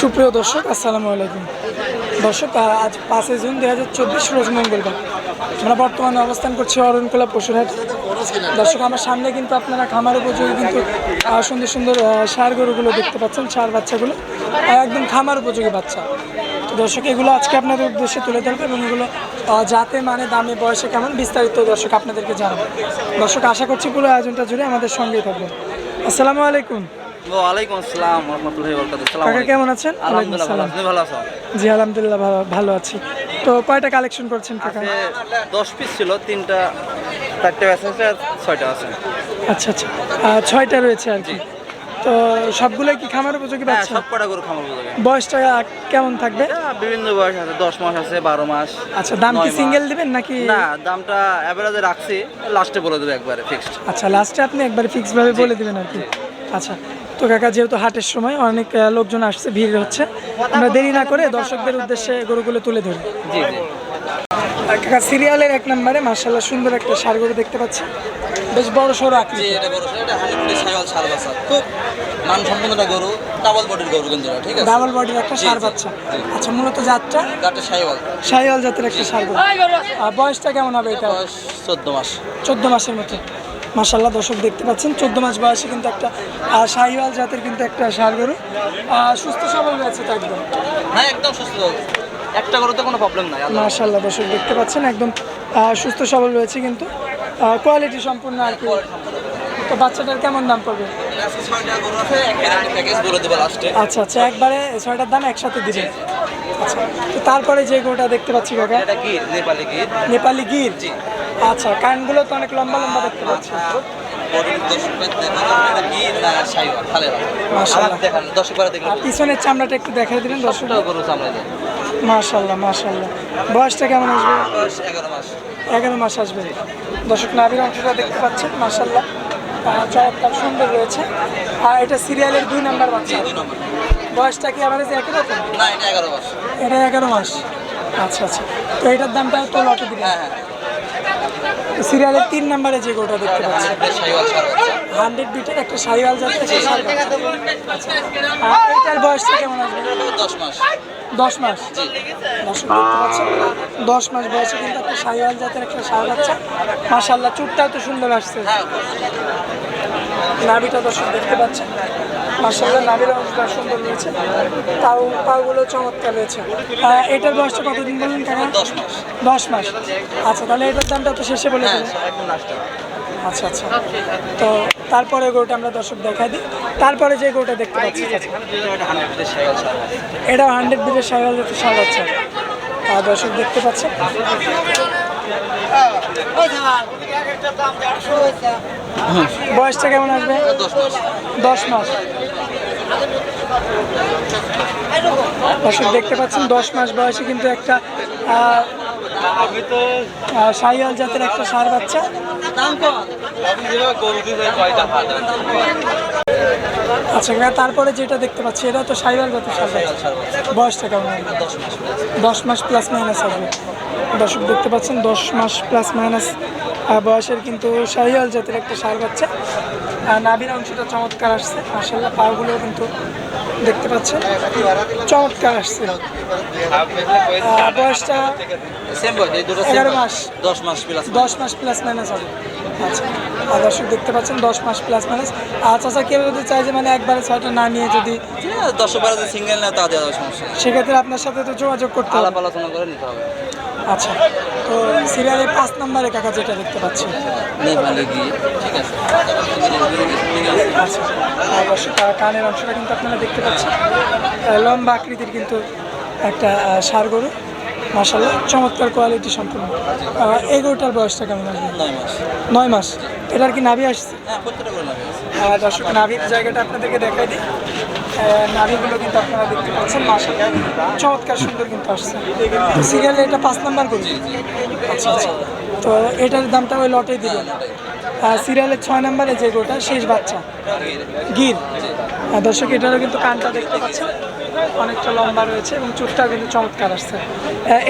সুপ্রিয় দর্শক, আসসালামু আলাইকুম। দর্শক আজ পাঁচই জুন দুই হাজার চব্বিশ রোজ মঙ্গলবার। আমরা বর্তমানে অবস্থান করছি অরণকোলা পশুরহাট। দর্শক, আমার সামনে কিন্তু আপনারা খামার উপযোগী কিন্তু সুন্দর সুন্দর ষাঁড় গরুগুলো দেখতে পাচ্ছেন ষাঁড় বাচ্চাগুলো। একদম খামার উপযোগী বাচ্চা। দর্শক, এগুলো আজকে আপনাদের উদ্দেশ্যে তুলে ধরবো এবং এগুলো যাতে মানে দামে, বয়সে কেমন বিস্তারিত দর্শক আপনাদেরকে জানাব। দর্শক, আশা করছি পুরো আয়োজনটা জুড়ে আমাদের সঙ্গেই থাকবেন। আসসালামু আলাইকুম। ওয়ালাইকুম আসসালাম রহমতুল্লাহি বরকাতুহু কাকা কেমন আছেন? আলহামদুলিল্লাহ ভালো আপনি ভালো আছেন? জি আলহামদুলিল্লাহ ভালো আছি। তো কয়টা কালেকশন করছেন কাকা? পিস ছিল তিনটা চারটে ব্যাচ আছে আর ছয়টা আছে। আচ্ছা আচ্ছা। ছয়টা রয়েছে আর কি। তো সবগুলোই কি খামার উপযোগী হ্যাঁ পাচ্ছেন সব কটা গরু খামার উপযোগী। বয়সটা কেমন থাকবে? বিভিন্ন বয়স আছে দশ মাস আছে বারো মাস আচ্ছা দাম কি সিঙ্গেল দিবেন নাকি? না দামটা অ্যাভারেজে রাখছি লাস্টে বলে দেবো একবারে ফিক্সড আচ্ছা লাস্টে আপনি একবার ফিক্স ভাবে বলে দিবেন আর কি। আচ্ছা তো কাকা যেহেতু হাটের সময় অনেক লোকজন আসছে ভিড় হচ্ছে আমরা দেরি না করে দর্শকদের উদ্দেশ্যে গরুগুলো তুলে ধরি। জি জি। কাকা সিরিয়ালের এক নম্বরে মার্শাল্লাহ সুন্দর একটা সার গরু দেখতে পাচ্ছি। বেশ বড় সড়ো আকৃতি। এটা সাইওয়াল সার বাচ্চা। খুব মানসম্পন্ন একটা গরু ডাবল বডির গরু কিন্তু ঠিক আছে? ডাবল বডির একটা সার বাচ্চা। আচ্ছা মূলত জাতটা? সাইওয়াল। জাতের একটা সার গরু। বয়সটা কেমন হবে এটা বয়স চোদ্দ মাস। চোদ্দ মাসের মতো। মাসাল্লাহ দর্শক দেখতে পাচ্ছেন চোদ্দ মাস বয়সে কিন্তু একটা শাহিওয়াল জাতের কিন্তু একটা সার গরু সুস্থ সবল রয়েছে তো একদম হ্যাঁ একদম সুস্থ একটা গরুতে কোনো প্রবলেম নাই মাশাল্লাহ দর্শক দেখতে পাচ্ছেন একদম সুস্থ সবল রয়েছে কিন্তু কোয়ালিটি সম্পূর্ণ আর কি তো বাচ্চাটার কেমন দাম পড়বে গরু আচ্ছা আচ্ছা একবারে ছয়টার দাম একসাথে দিবেন আচ্ছা তো তারপরে যে গরুটা দেখতে পাচ্ছি কাকা এটা কি? নেপালি কি নেপালি গির? আচ্ছা কানগুলো তো অনেক লম্বা লম্বা দেখতে পাচ্ছি। আর পিছনের চামড়াটা একটু দেখাই গরু চামড়া যায় মাশাল্লাহ মাশাল্লাহ বয়সটা কেমন আসবে? এগারো মাস। এগারো মাস আসবে। দর্শক নাভির অংশটা দেখতে পাচ্ছেন মাশাল্লাহ আহ, চমৎকার সুন্দর রয়েছে। আর এটা সিরিয়ালের দুই নাম্বার বাচ্চা। দুই নম্বর। বয়সটা কি আমার একই রকম? না এটা এগারো মাস এটা এগারো মাস। আচ্ছা আচ্ছা। তো এটার দামটা তো লটে দিবেন হ্যাঁ হ্যাঁ। সিরিয়ালের তিন নাম্বারে যে গোটা দেখতে পাচ্ছি। হান্ড্রেড বিটের একটা। আচ্ছা। আর এটার বয়সটা কেমন আসবে দশ মাস। দশ মাস? দশ মাস বয়সে কিন্তু একটা সাইওয়াল জাতের একটা ষাঁড় বাচ্চা মাশাল্লাহ চুটটাও তো সুন্দর আসছে। হ্যাঁ নাভিটা দর্শক দেখতে পাচ্ছেন। মাশাল্লাহ নাভির অংশটা সুন্দর রয়েছে। তাও পাগুলো চমৎকার রয়েছে। এটার বয়সটা কতদিন বললেন কাকা দশ মাস। আচ্ছা তাহলে এটার দামটা তো শেষে বলে হ্যাঁ একদম লাস্টে আচ্ছা আচ্ছা। তো তারপরে গরুটা আমরা দর্শক দেখাই দিই। তারপরে যে গরুটা দেখতে পাচ্ছি এটা হান্ড্রেড বিটের জাতের ষাঁড় বাচ্চা আর দর্শক দেখতে পাচ্ছে। বয়সটা কেমন আসবে? দশ মাস। দর্শক দেখতে পাচ্ছেন দশ মাস বয়সে কিন্তু একটা আহ, জাতের একটা সার বাচ্চা। আচ্ছা তারপরে যেটা দেখতে পাচ্ছি এটা তো শাহিওয়াল জাতের সার বাচ্চা। বয়সটা কেমন? দশ মাস প্লাস মাইনাস আসবে দর্শক দেখতে পাচ্ছেন দশ মাস প্লাস মাইনাস বয়সের কিন্তু শাহিওয়াল জাতের একটা সার বাচ্চা। নাভির অংশটা চমৎকার আসছে মাসাল্লাহ পাগুলো কিন্তু দেখতে পাচ্ছেন চমৎকার আসছে। বয়সটা এগারো মাস। দশ মাস প্লাস দশ মাস প্লাস মাইনাস হবে। আচ্ছা। আর দর্শক দেখতে পাচ্ছেন দশ মাস প্লাস মাইনাস আচ্ছা আচ্ছা কেউ যদি চাই যে মানে একবারে ছয়টা না নিয়ে যদি দশ বারো সিঙ্গেল না তা দেওয়া সমস্যা সেক্ষেত্রে আপনার সাথে তো যোগাযোগ করতে হবে। আলাপ আলোচনা করে নিতে হবে। আচ্ছা তো সিরিয়ালের পাঁচ নম্বরে কাকা যেটা দেখতে পাচ্ছি। ঠিক আছে। আচ্ছা আর কানের অংশটা কিন্তু আপনারা দেখতে পাচ্ছেন। লম্বা আকৃতির কিন্তু একটা সার গরু। মাসাল্লাহ চমৎকার কোয়ালিটি সম্পূর্ণ। আহ, এই গরুটার বয়সটা কেমন আসবে? নয় মাস। এটার কি নাভি আসছে? হ্যাঁ আর দর্শক নাভির জায়গাটা আপনাদেরকে দেখাই দিই। নাভিগুলো কিন্তু আপনারা দেখতে পাচ্ছেন মাসাল্লাহ চমৎকার সুন্দর কিন্তু আসছে। সিরিয়ালে এটা পাঁচ নাম্বার করি আচ্ছা আচ্ছা। তো এটার দামটা ওই লটেই দিবেন। সিরিয়ালের ছয় নাম্বারে যে গোটা শেষ বাচ্চা গির। দর্শক এটারও কিন্তু কানটা দেখতে পাচ্ছেন। অনেকটা লম্বা রয়েছে এবং চুটটাও কিন্তু চমৎকার আসছে।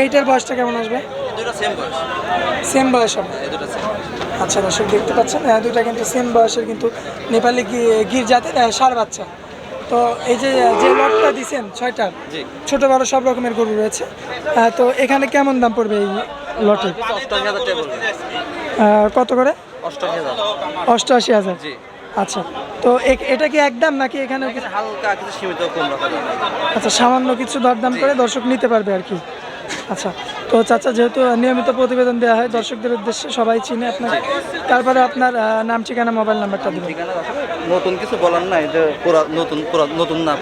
এইটার বয়সটা কেমন আসবে? সেম বয়স। হবে? আচ্ছা দর্শক দেখতে পাচ্ছেন দুটা কিন্তু সেম বয়সের কিন্তু নেপালি গির জাতের ষাঁড় বাচ্চা। তো এই যে যে লটটা দিছেন ছয়টা জি। ছোট বড় সব রকমের গরু রয়েছে। তো এখানে কেমন দাম পড়বে এই লটে? কত করে? অষ্টআশি হাজার। অষ্টআশি হাজার। জি। আচ্ছা। তো এটা কি একদম নাকি এখানে হালকা কিছু সীমিত কম রাখা আচ্ছা সামান্য কিছু দরদাম করে দর্শক নিতে পারবে আর কি। আচ্ছা তো চাচা যেহেতু নিয়মিত প্রতিবেদন দেওয়া হয় দর্শকদের উদ্দেশ্যে সবাই চিনে আপনার তারপরে আপনার নাম ঠিকানা মোবাইল নাম্বারটা দেবেন। নতুন কিছু বলার নাই যে নতুন নতুন না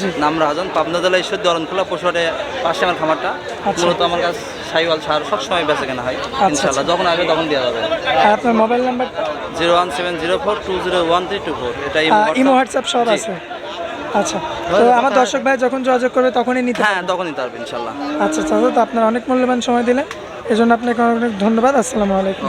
জি। নাম রাজন পাবনা জেলা ঈশ্বর দরনখোলা পশুহাটে পাশে আমার খামারটা। আচ্ছা। মূলত আমার কাছে সাইওয়াল সার সবসময় বেঁচে কেনা হয় ইনশাল্লাহ যখন আসবে তখন দেওয়া যাবে। আর আপনার মোবাইল নাম্বারটা zero one seven zero four two zero one three two four. এটা ইমো হোয়াটসঅ্যাপ। সব আছে। আচ্ছা। তো আমার দর্শক ভাই যখন যোগাযোগ করবে তখনই নিতে হ্যাঁ তখনই তারবে ইনশাল্লাহ। আচ্ছা চাচা তো আপনার অনেক মূল্যবান সময় দিলেন। এজন্য আপনাকে অনেক অনেক ধন্যবাদ। আসসালামু আলাইকুম।